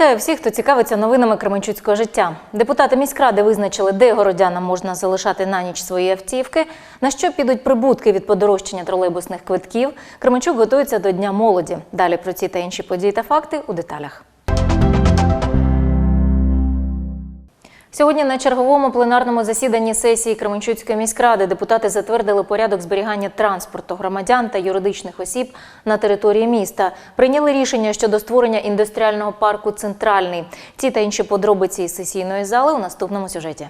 Вітаю всіх, хто цікавиться новинами Кременчуцького життя. Депутати міськради визначили, де городянам можна залишати на ніч свої автівки, на що підуть прибутки від подорожчання тролейбусних квитків. Кременчук готується до Дня молоді. Далі про ці та інші події та факти у деталях. Сьогодні на черговому пленарному засіданні сесії Кременчуцької міськради депутати затвердили порядок зберігання транспорту громадян та юридичних осіб на території міста. Прийняли рішення щодо створення індустріального парку Центральний. Ці та інші подробиці із сесійної зали у наступному сюжеті.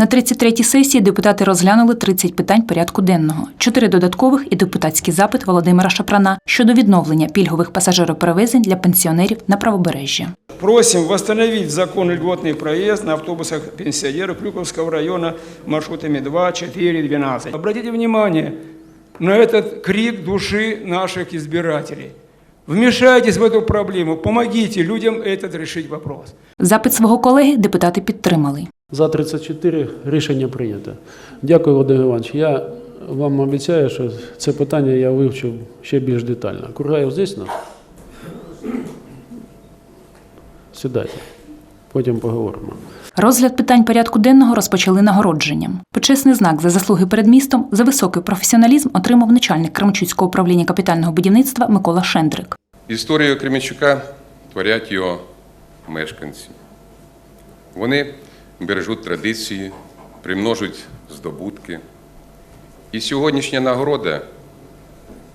На 33-й сесії депутати розглянули 30 питань порядку денного, 4 додаткових і депутатський запит Володимира Шапрана щодо відновлення пільгових пасажироперевезень для пенсіонерів на правобережжі. Просим восстановить закон льготный проезд на автобусах пенсионеров Крюковского района маршрутами 2, 4, 12. Обратите внимание на этот крик души наших избирателей. Вмешайтесь в эту проблему, помогите людям этот решить вопрос. Запит свого колеги депутати підтримали. За 34 рішення прийнято. Дякую, Володимир Іванович. Я вам обіцяю, що це питання я вивчив ще більш детально. Кургаєв здесь нас? Сідайте, потім поговоримо. Розгляд питань порядку денного розпочали нагородженням. Почесний знак за заслуги перед містом за високий професіоналізм отримав начальник Кремчуцького управління капітального будівництва Микола Шендрик. Історію Кременчука творять його мешканці. Вони бережуть традиції, примножують здобутки. І сьогоднішня нагорода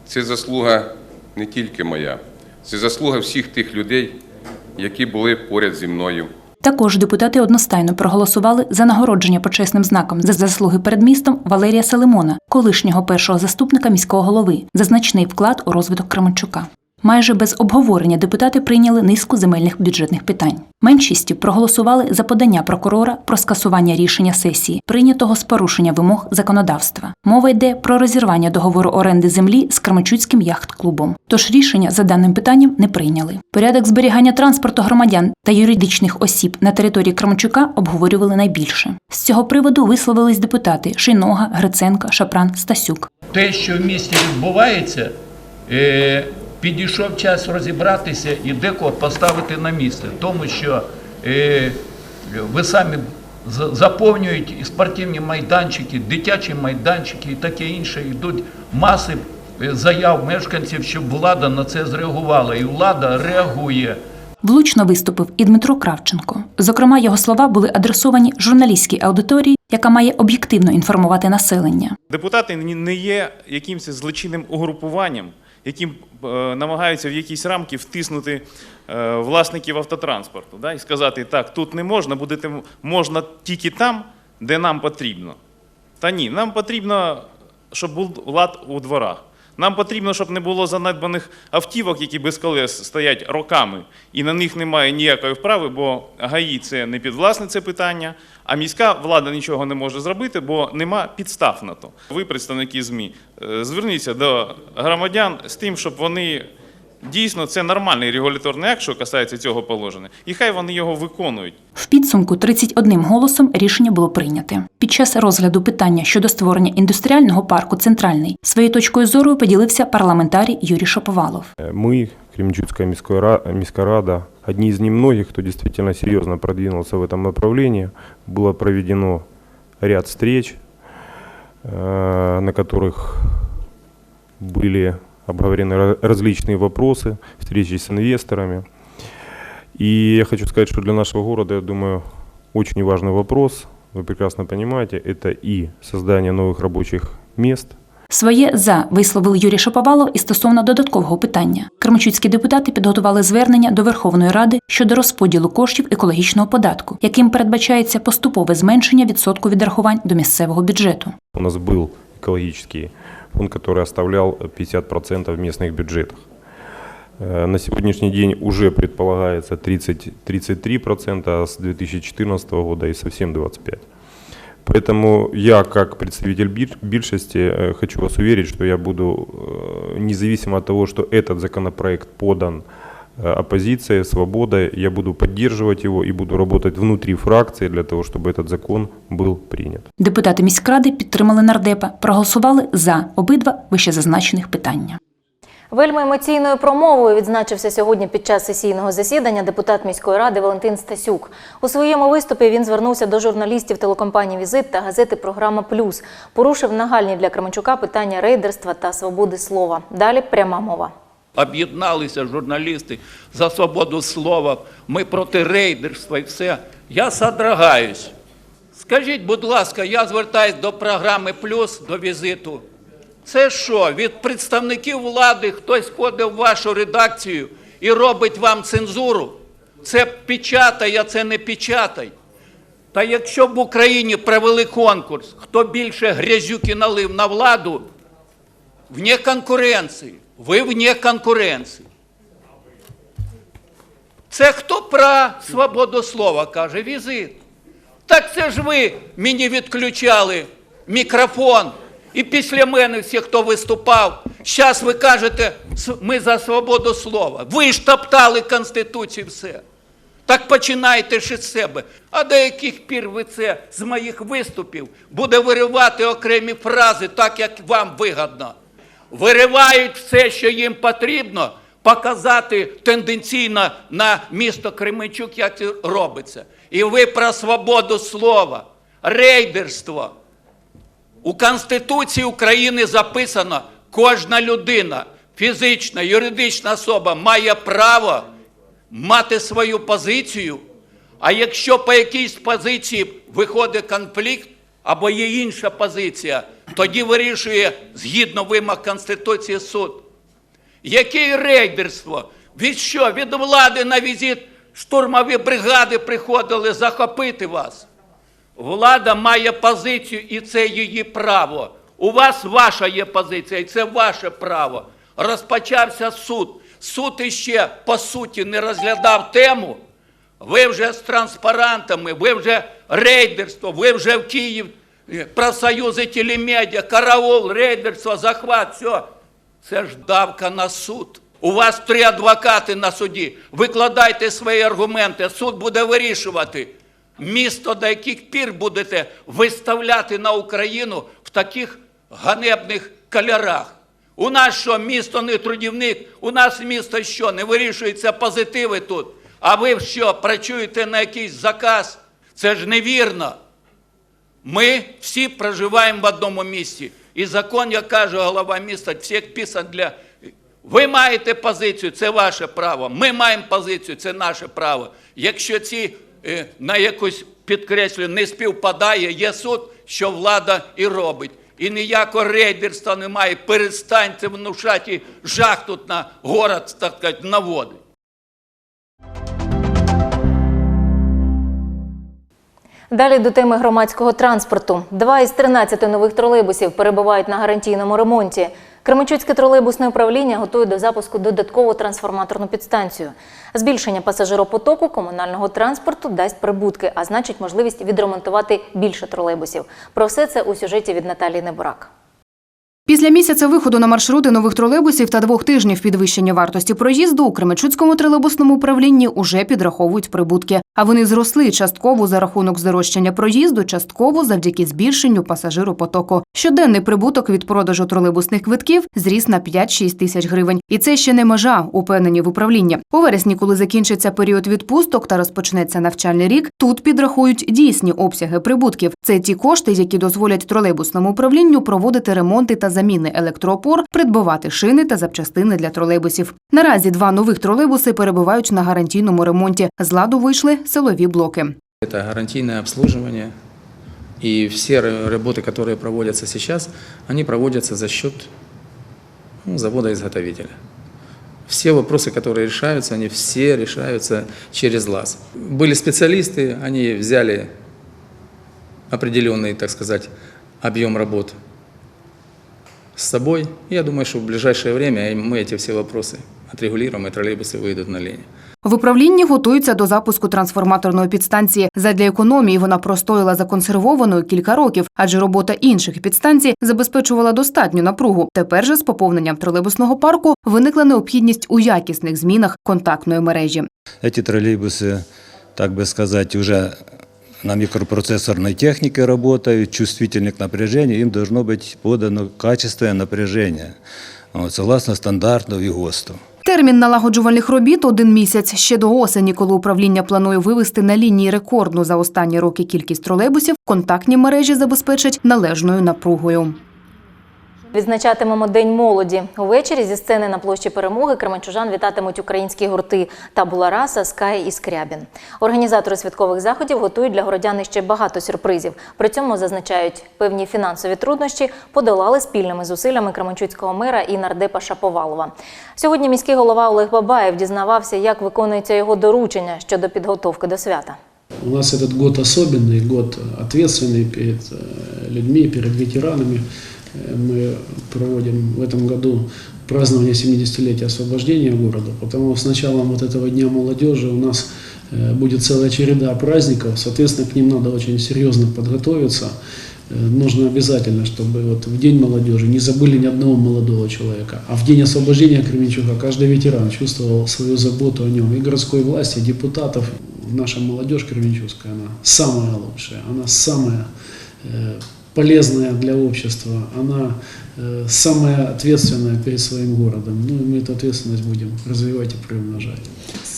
це заслуга не тільки моя, це заслуга всіх тих людей, які були поряд зі мною Також депутати одностайно проголосували за нагородження почесним знаком за заслуги перед містом Валерія Селимона, колишнього першого заступника міського голови, за значний вклад у розвиток Кременчука. Майже без обговорення депутати прийняли низку земельних бюджетних питань. Меншістю проголосували за подання прокурора про скасування рішення сесії, прийнятого з порушення вимог законодавства. Мова йде про розірвання договору оренди землі з Кременчуцьким яхт-клубом. Тож рішення за даним питанням не прийняли. Порядок зберігання транспорту громадян та юридичних осіб на території Кременчука обговорювали найбільше. З цього приводу висловились депутати Шейнога, Гриценка, Шапран, Стасюк. те, що в місті відбувається, е, підійшов час розібратися і декого поставити на місце. Тому що е, ви самі заповнюють і спортивні майданчики, дитячі майданчики і таке інше. Йдуть маси е, заяв мешканців, щоб влада на це зреагувала. І влада реагує. Влучно виступив і Дмитро Кравченко. Зокрема, його слова були адресовані журналістській аудиторії, яка має об'єктивно інформувати населення. Депутати не є якимось злочинним угрупуванням, яким е, намагаються в якісь рамки втиснути е, власників автотранспорту да, і сказати, так, тут не можна, будете можна тільки там, де нам потрібно. Та ні, нам потрібно, щоб був лад у дворах. Нам потрібно, щоб не було занедбаних автівок, які без колес стоять роками, і на них немає ніякої вправи, бо ГАІ це не підвласне це питання, а міська влада нічого не може зробити, бо нема підстав на то. Ви, представники ЗМІ, е, зверніться до громадян з тим, щоб вони дійсно це нормальний регуляторний акт, що касається цього положення, і хай вони його виконують. В підсумку 31 голосом рішення було прийняте. Під час розгляду питання щодо створення індустріального парку Центральний своєю точкою зору поділився парламентарій Юрій Шаповалов. Мы, Кременчуцкая міська ра- міська рада, одни из немногих, кто действительно серьезно продвинулся в этом направлении. Было проведено ряд встреч, э, на которых были обговорены ра- различные вопросы, встречи с инвесторами. И я хочу сказать, что для нашего города, я думаю, очень важный вопрос, вы прекрасно понимаете, это и создание новых рабочих мест – Своє за висловив Юрій Шаповалов і стосовно додаткового питання. Кременчуцькі депутати підготували звернення до Верховної Ради щодо розподілу коштів екологічного податку, яким передбачається поступове зменшення відсотку відрахувань до місцевого бюджету. У нас был экологический фонд, который оставлял 50% в местных бюджетах. Э, На сегодняшний день уже предполагается 30, 33%, а с 2014 года и совсем 25%. Поэтому я, как представитель бир- биршести, э, хочу вас уверить, что я буду, э, независимо от того, что этот законопроект подан э, оппозицией, свободой, я буду поддерживать его и буду работать внутри фракции для того, чтобы этот закон был принят. Депутати міськради підтримали нардепа, проголосували за обидва вищезазначених питання. Вельми емоційною промовою відзначився сьогодні під час сесійного засідання депутат міської ради Валентин Стасюк. У своєму виступі він звернувся до журналістів телекомпанії Візит та газети Програма Плюс. Порушив нагальні для Кременчука питання рейдерства та свободи слова. Далі пряма мова. Об'єдналися журналісти за свободу слова. Ми проти рейдерства і все. Я содрогаюсь. Скажіть, будь ласка, я звертаюсь до програми Плюс до візиту. Це що, від представників влади хтось ходить в вашу редакцію і робить вам цензуру? Це печатай, а це не печатай. Та якщо б в Україні провели конкурс, хто більше грязюки налив на владу, вне конкуренції. Ви вне конкуренції. Це хто про свободу слова каже? Візит. Так це ж ви мені відключали мікрофон. І після мене всі, хто виступав, зараз ви кажете, ми за свободу слова. Ви ж топтали Конституцію все. Так починайте ж із себе. А до яких пір ви це з моїх виступів буде виривати окремі фрази, так як вам вигодно. Виривають все, що їм потрібно, показати тенденційно на місто Кременчук, як це робиться. І ви про свободу слова, рейдерство. У Конституції України записано, кожна людина, фізична, юридична особа має право мати свою позицію, а якщо по якійсь позиції виходить конфлікт або є інша позиція, тоді вирішує згідно вимог Конституції суд. Яке рейдерство? Від що? Від влади на візит штурмові бригади приходили захопити вас. Влада має позицію, і це її право. У вас ваша є позиція, і це ваше право. Розпочався суд. Суд іще, по суті, не розглядав тему. Ви вже з транспарантами, ви вже рейдерство, ви вже в Київ, профсоюзи телемедіа, караул, рейдерство, захват, все. Це ж давка на суд. У вас три адвокати на суді. Викладайте свої аргументи, суд буде вирішувати. Місто, до яких пір будете виставляти на Україну в таких ганебних кольорах. У нас що, місто не трудівник, у нас місто що, не вирішуються позитиви тут. А ви що, працюєте на якийсь заказ? Це ж невірно. Ми всі проживаємо в одному місці. І закон, як каже голова міста, всіх писан для. Ви маєте позицію, це ваше право. Ми маємо позицію, це наше право. Якщо ці е, на якусь підкреслюю не співпадає, є суд, що влада і робить. І ніякого рейдерства немає. Перестаньте внушати жах тут на город, так сказати, наводить. Далі до теми громадського транспорту. Два із 13 нових тролейбусів перебувають на гарантійному ремонті. Кременчуцьке тролейбусне управління готує до запуску додаткову трансформаторну підстанцію. Збільшення пасажиропотоку комунального транспорту дасть прибутки, а значить можливість відремонтувати більше тролейбусів. Про все це у сюжеті від Наталії Небурак. Після місяця виходу на маршрути нових тролейбусів та двох тижнів підвищення вартості проїзду у Кременчуцькому тролейбусному управлінні уже підраховують прибутки. А вони зросли частково за рахунок здорожчання проїзду, частково завдяки збільшенню пасажиропотоку. Щоденний прибуток від продажу тролейбусних квитків зріс на 5-6 тисяч гривень. І це ще не межа, упевнені в управлінні. У вересні, коли закінчиться період відпусток та розпочнеться навчальний рік, тут підрахують дійсні обсяги прибутків. Це ті кошти, які дозволять тролейбусному управлінню проводити ремонти та заміни електроопор, придбавати шини та запчастини для тролейбусів. Наразі два нових тролейбуси перебувають на гарантійному ремонті. З ладу вийшли силові блоки. Это гарантийное обслуживание. И все ра- работы, которые проводятся сейчас, они проводятся за счет ну, завода-изготовителя. Все вопросы, которые решаются, они все решаются через ЛАЗ. Были специалисты, они взяли определенный, так сказать, объем работ с собой. Я думаю, что в ближайшее время мы эти все вопросы отрегулируем, и троллейбусы выйдут на линию. В управлінні готуються до запуску трансформаторної підстанції. Задля економії вона простояла законсервованою кілька років, адже робота інших підстанцій забезпечувала достатню напругу. Тепер же з поповненням тролейбусного парку виникла необхідність у якісних змінах контактної мережі. Эти троллейбусы, так бы сказать, уже на микропроцессорной технике работают, чувствительны к напряжению, им должно быть подано качественное напряжение. от, согласно стандарту і ГОСТу. Термін налагоджувальних робіт один місяць ще до осені, коли управління планує вивести на лінії рекордну за останні роки кількість тролейбусів, контактні мережі забезпечать належною напругою. Відзначатимемо День молоді. Увечері зі сцени на площі Перемоги кременчужан вітатимуть українські гурти Табула Раса, Скай і Скрябін. Організатори святкових заходів готують для городян ще багато сюрпризів. При цьому зазначають, певні фінансові труднощі подолали спільними зусиллями кременчуцького мера і нардепа Шаповалова. Сьогодні міський голова Олег Бабаєв дізнавався, як виконується його доручення щодо підготовки до свята. У нас этот год особенный, год ответственный перед э, людьми, перед ветеранами. Мы проводим в этом году празднование 70-летия освобождения города, потому с началом вот этого Дня молодежи у нас э, будет целая череда праздников, соответственно, к ним надо очень серьезно подготовиться. Э, Нужно обязательно, чтобы вот в День молодежи не забыли ни одного молодого человека, а в День освобождения Кременчуга каждый ветеран чувствовал свою заботу о нем и городской власти, и депутатов. Наша молодежь кременчугская, она самая лучшая, она самая э, полезная для общества, она э, самая ответственная перед своим городом. Ну и мы эту ответственность будем развивать и приумножать.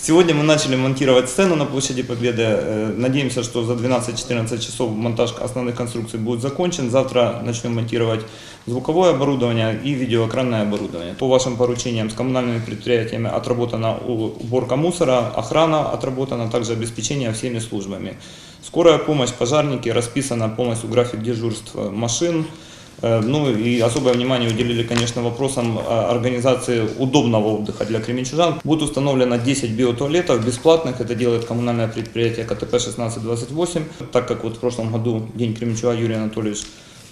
Сегодня мы начали монтировать сцену на площади Победы. Э, Надеемся, что за 12-14 часов монтаж основных конструкций будет закончен. Завтра начнем монтировать звуковое оборудование и видеоэкранное оборудование. По вашим поручениям с коммунальными предприятиями отработана уборка мусора, охрана отработана, также обеспечение всеми службами. Скорая помощь, пожарники, расписано полностью график дежурств машин. Э, Ну и особое внимание уделили, конечно, вопросам э, организации удобного отдыха для кременчужан. Будет установлено 10 биотуалетов бесплатных. Это делает коммунальное предприятие КТП 1628. Так как вот в прошлом году День Кременчуга Юрий Анатольевич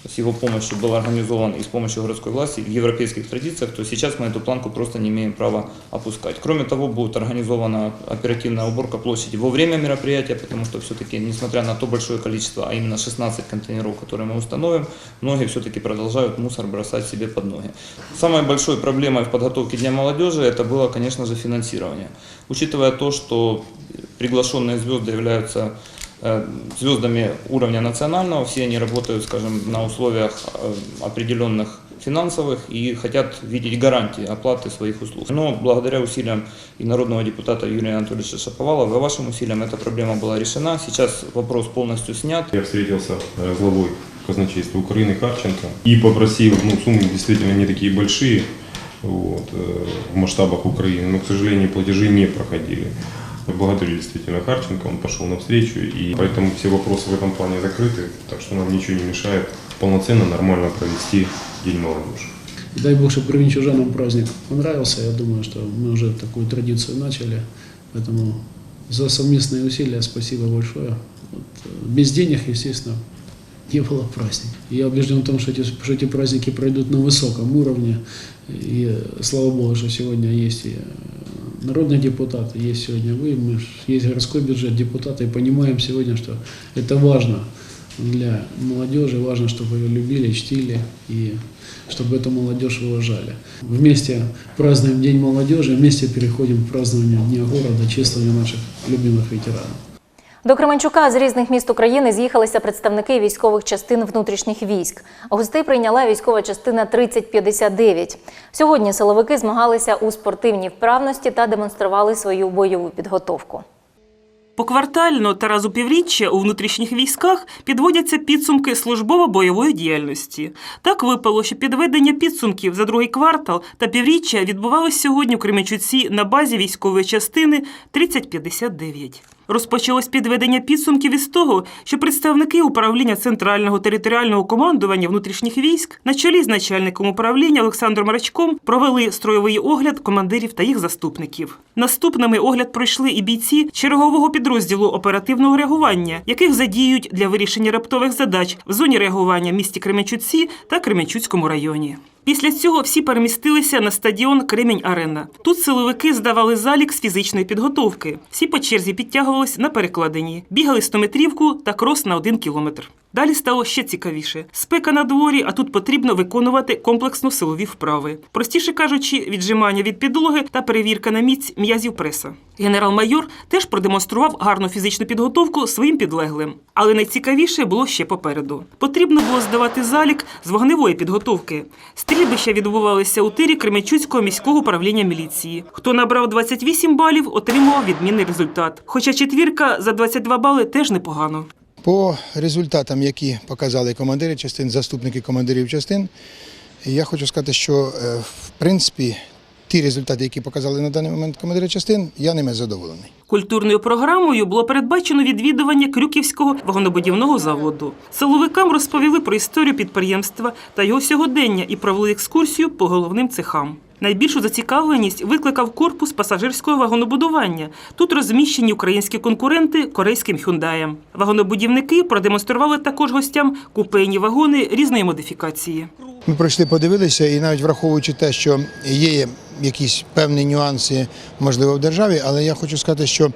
с его помощью был организован и с помощью городской власти в европейских традициях, то сейчас мы эту планку просто не имеем права опускать. Кроме того, будет организована оперативная уборка площади во время мероприятия, потому что все-таки, несмотря на то большое количество, а именно 16 контейнеров, которые мы установим, многие все-таки продолжают мусор бросать себе под ноги. Самой большой проблемой в подготовке Дня молодежи это было, конечно же, финансирование. Учитывая то, что приглашенные звезды являются э, звездами уровня национального, все они работают, скажем, на условиях э, определенных финансовых и хотят видеть гарантии оплаты своих услуг. Но благодаря усилиям и народного депутата Юрия Анатольевича Шаповалова, и вашим усилиям эта проблема была решена. Сейчас вопрос полностью снят. Я встретился э, с главой казначейства Украины Харченко и попросил, ну, суммы действительно не такие большие вот, э, в масштабах Украины, но, к сожалению, платежи не проходили. Благодарю действительно Харченко, он пошел навстречу, и поэтому все вопросы в этом плане закрыты, так что нам ничего не мешает полноценно, нормально провести День молодежи. Дай Бог, чтобы кременчужанам праздник понравился. Я думаю, что мы уже такую традицию начали. Поэтому за совместные усилия спасибо большое. Вот, э, без денег, естественно, не было праздника. Я убежден в том, что эти, что эти праздники пройдут на высоком уровне. И э, слава Богу, что сегодня есть и э, народные депутаты, есть сегодня вы, мы, есть городской бюджет, депутаты, и понимаем сегодня, что это важно для молодежи, важно, чтобы ее любили, чтили и чтобы эту молодежь уважали. Вместе празднуем День молодежи, вместе переходим к празднованию Дня города, чествованию наших любимых ветеранов. До Кременчука з різних міст України з'їхалися представники військових частин внутрішніх військ. Гостей прийняла військова частина 3059. Сьогодні силовики змагалися у спортивній вправності та демонстрували свою бойову підготовку. Поквартально та раз у півріччя у внутрішніх військах підводяться підсумки службово-бойової діяльності. Так випало, що підведення підсумків за другий квартал та півріччя відбувалось сьогодні у Кременчуці на базі військової частини 3059. Розпочалось підведення підсумків із того, що представники управління Центрального територіального командування внутрішніх військ на чолі з начальником управління Олександром Рачком провели строєвий огляд командирів та їх заступників. Наступними огляд пройшли і бійці чергового підрозділу оперативного реагування, яких задіють для вирішення раптових задач в зоні реагування місті Кременчуці та Кременчуцькому районі. Після цього всі перемістилися на стадіон Кремінь Арена. Тут силовики здавали залік з фізичної підготовки. Всі по черзі підтягувались на перекладині, бігали 100-метрівку та крос на один кілометр. Далі стало ще цікавіше. Спека на дворі, а тут потрібно виконувати комплексно силові вправи. Простіше кажучи, віджимання від підлоги та перевірка на міць м'язів преса. Генерал-майор теж продемонстрував гарну фізичну підготовку своїм підлеглим. Але найцікавіше було ще попереду. Потрібно було здавати залік з вогневої підготовки. Стрільбища відбувалися у тирі Кременчуцького міського управління міліції. Хто набрав 28 балів, отримував відмінний результат. Хоча четвірка за 22 бали теж непогано. По результатам, які показали командири частин, заступники командирів частин, я хочу сказати, що е, в принципі ті результати, які показали на даний момент командири частин, я ними задоволений. Культурною програмою було передбачено відвідування Крюківського вагонобудівного заводу. Силовикам розповіли про історію підприємства та його сьогодення і провели екскурсію по головним цехам. Найбільшу зацікавленість викликав корпус пасажирського вагонобудування. Тут розміщені українські конкуренти корейським хюндаям. Вагонобудівники продемонстрували також гостям купейні вагони різної модифікації. Ми пройшли, подивилися, і навіть враховуючи те, що є якісь певні нюанси, можливо, в державі, але я хочу сказати, що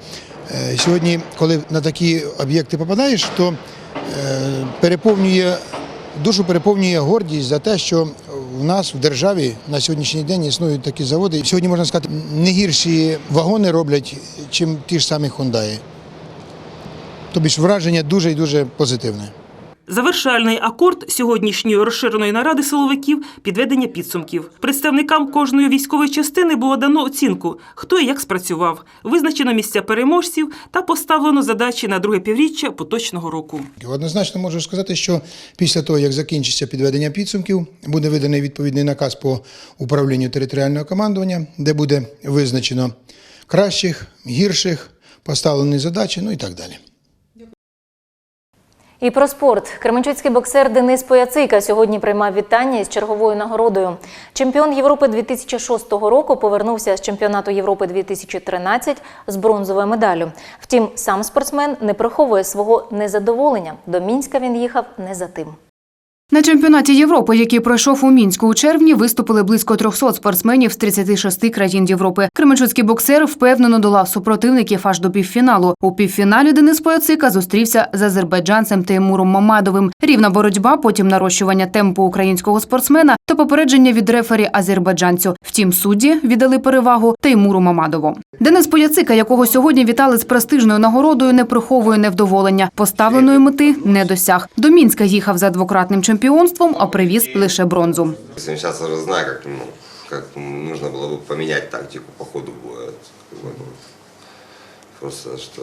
е, сьогодні, коли на такі об'єкти попадаєш, то е, переповнює душу переповнює гордість за те, що в нас в державі на сьогоднішній день існують такі заводи. Сьогодні можна сказати, не гірші вагони роблять, чим ті ж самі Хундаї. Тобто враження дуже і дуже позитивне. Завершальний акорд сьогоднішньої розширеної наради силовиків підведення підсумків. Представникам кожної військової частини було дано оцінку, хто і як спрацював, визначено місця переможців та поставлено задачі на друге півріччя поточного року. Однозначно можу сказати, що після того, як закінчиться підведення підсумків, буде виданий відповідний наказ по управлінню територіального командування, де буде визначено кращих, гірших, поставлені задачі, ну і так далі. І про спорт. Кременчуцький боксер Денис Пояцика сьогодні приймав вітання із черговою нагородою. Чемпіон Європи 2006 року повернувся з чемпіонату Європи 2013 з бронзовою медаллю. Втім, сам спортсмен не приховує свого незадоволення. До Мінська він їхав не за тим. На чемпіонаті Європи, який пройшов у мінську у червні, виступили близько 300 спортсменів з 36 країн Європи. Кременчуцький боксер впевнено долав супротивників аж до півфіналу. У півфіналі Денис Пояцика зустрівся з азербайджанцем Теймуром Мамадовим. Рівна боротьба, потім нарощування темпу українського спортсмена та попередження від рефері азербайджанцю. Втім, судді віддали перевагу Теймуру Мамадову. Денис Пояцика, якого сьогодні вітали з престижною нагородою, не приховує невдоволення. Поставленої мети не досяг. До Мінська їхав за двократним чемпіонством, а привіз лише бронзу. Сейчас уже знаю, как, ну, как нужно было бы поменять тактику по ходу боя. Как бы, ну, Просто, что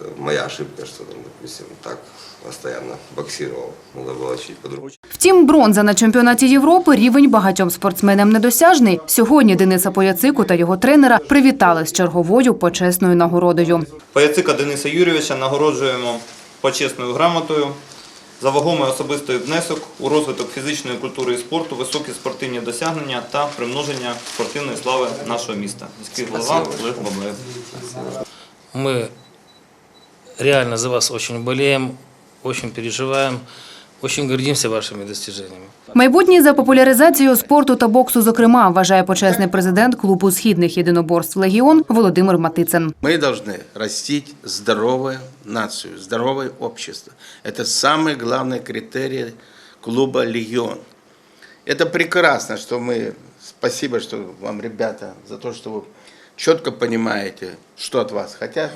это моя ошибка, что там, допустим, так постоянно боксировал. Надо было чуть по-другому. Втім, бронза на чемпіонаті Європи рівень багатьом спортсменам недосяжний. Сьогодні Дениса Пояцику та його тренера привітали з черговою почесною нагородою. Паяцика Дениса Юрійовича нагороджуємо почесною грамотою за вагомий особистий внесок у розвиток фізичної культури і спорту, високі спортивні досягнення та примноження спортивної слави нашого міста. Міський голова Олег Бабаєв. Ми реально за вас очень болеем, очень переживаем, очень гордимся вашими достижениями. Майбутнє за популяризацією спорту та боксу, зокрема, вважає почесний президент клубу східних єдиноборств Легіон Володимир Матицин. Мы должны растить здоровую нацию, здоровое общество. Это самый главный критерий клуба «Легион». Это прекрасно, что мы... Спасибо, что вам, ребята, за то, что вы четко понимаете, что от вас хотят,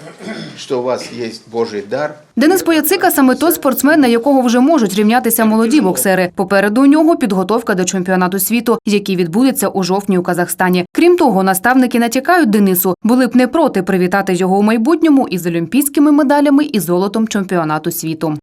что у вас есть Божий дар. Денис Пояцика саме той спортсмен, на якого вже можуть рівнятися молоді боксери. Попереду у нього підготовка до чемпіонату світу, який відбудеться у жовтні у Казахстані. Крім того, наставники натякають Денису, були б не проти привітати його у майбутньому із олімпійськими медалями і золотом чемпіонату світу.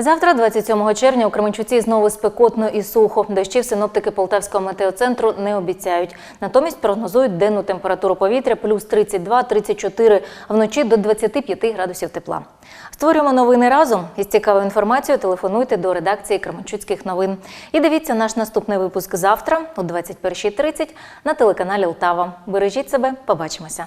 Завтра, 27 червня, у Кременчуці знову спекотно і сухо. Дощів синоптики Полтавського метеоцентру не обіцяють. Натомість прогнозують денну температуру повітря плюс 32-34, а вночі до 25 градусів тепла. Створюємо новини разом. Із цікавою інформацією телефонуйте до редакції Кременчуцьких новин. І дивіться наш наступний випуск завтра о 21.30 на телеканалі Лтава. Бережіть себе, побачимося.